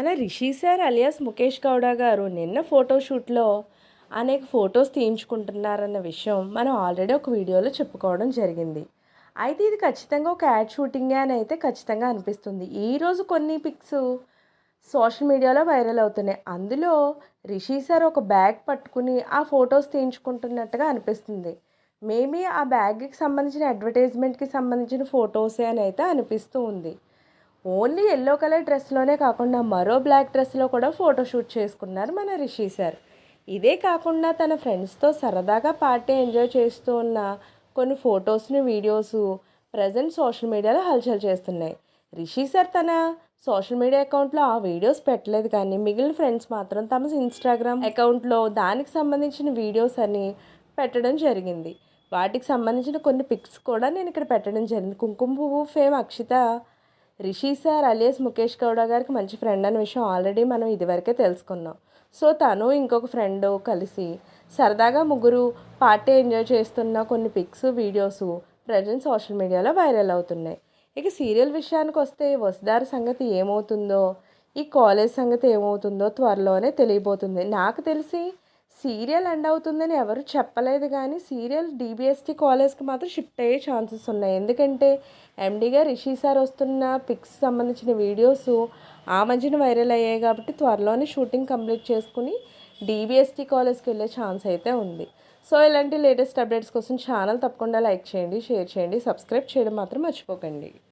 మన Rishi sir alias Mukesh Gowda గారు నిన్న ఫోటోషూట్లో అనేక ఫొటోస్ తీయించుకుంటున్నారన్న విషయం మనం ఆల్రెడీ ఒక వీడియోలో చెప్పుకోవడం జరిగింది. అయితే ఇది ఖచ్చితంగా ఒక యాడ్ షూటింగే అని అయితే ఖచ్చితంగా అనిపిస్తుంది. ఈరోజు కొన్ని పిక్స్ సోషల్ మీడియాలో వైరల్ అవుతున్నాయి. అందులో రిషి సార్ ఒక బ్యాగ్ పట్టుకుని ఆ ఫొటోస్ తీయించుకుంటున్నట్టుగా అనిపిస్తుంది. మేబీ ఆ బ్యాగ్కి సంబంధించిన అడ్వర్టైజ్మెంట్కి సంబంధించిన ఫొటోసే అని అయితే అనిపిస్తూ ఉంది. ఓన్లీ ఎల్లో కలర్ డ్రెస్లోనే కాకుండా మరో బ్లాక్ డ్రెస్లో కూడా ఫోటోషూట్ చేసుకున్నారు మన రిషి సార్. ఇదే కాకుండా తన ఫ్రెండ్స్తో సరదాగా పార్టీ ఎంజాయ్ చేస్తూ ఉన్న కొన్ని ఫొటోస్ని వీడియోస్ ప్రజెంట్ సోషల్ మీడియాలో హల్చల్ చేస్తున్నాయి. రిషి సార్ తన సోషల్ మీడియా అకౌంట్లో ఆ వీడియోస్ పెట్టలేదు కానీ మిగిలిన ఫ్రెండ్స్ మాత్రం తమ ఇన్స్టాగ్రామ్ అకౌంట్లో దానికి సంబంధించిన వీడియోస్ అని పెట్టడం జరిగింది. వాటికి సంబంధించిన కొన్ని పిక్స్ కూడా నేను ఇక్కడ పెట్టడం జరిగింది. Kumkuma Puvvu fame Akshitha Rishi sir alias Mukesh Gowda గారికి మంచి ఫ్రెండ్ అనే విషయం ఆల్రెడీ మనం ఇదివరకే తెలుసుకున్నాం. సో తను ఇంకొక ఫ్రెండ్ కలిసి సరదాగా ముగ్గురు పార్టీ ఎంజాయ్ చేస్తున్న కొన్ని పిక్స్ వీడియోస్ ప్రజెంట్ సోషల్ మీడియాలో వైరల్ అవుతున్నాయి. ఇక సీరియల్ విషయానికి వస్తే వసుదారి సంగతి ఏమవుతుందో ఈ కాలేజ్ సంగతి ఏమవుతుందో త్వరలోనే తెలియబోతుంది. నాకు తెలిసి సీరియల్ ఎండ్ అవుతుందని ఎవరు చెప్పలేదు కానీ సీరియల్ డీబీఎస్టీ కాలేజ్కి మాత్రం షిఫ్ట్ అయ్యే ఛాన్సెస్ ఉన్నాయి. ఎందుకంటే ఎండీగా రిషి సార్ వస్తున్న పిక్స్ సంబంధించిన వీడియోస్ ఆ మధ్యన వైరల్ అయ్యాయి కాబట్టి త్వరలోనే షూటింగ్ కంప్లీట్ చేసుకుని డీబీఎస్టీ కాలేజ్కి వెళ్ళే ఛాన్స్ అయితే ఉంది. సో ఇలాంటి లేటెస్ట్ అప్డేట్స్ కోసం ఛానల్ తప్పకుండా లైక్ చేయండి షేర్ చేయండి సబ్స్క్రైబ్ చేయడం మాత్రం మర్చిపోకండి.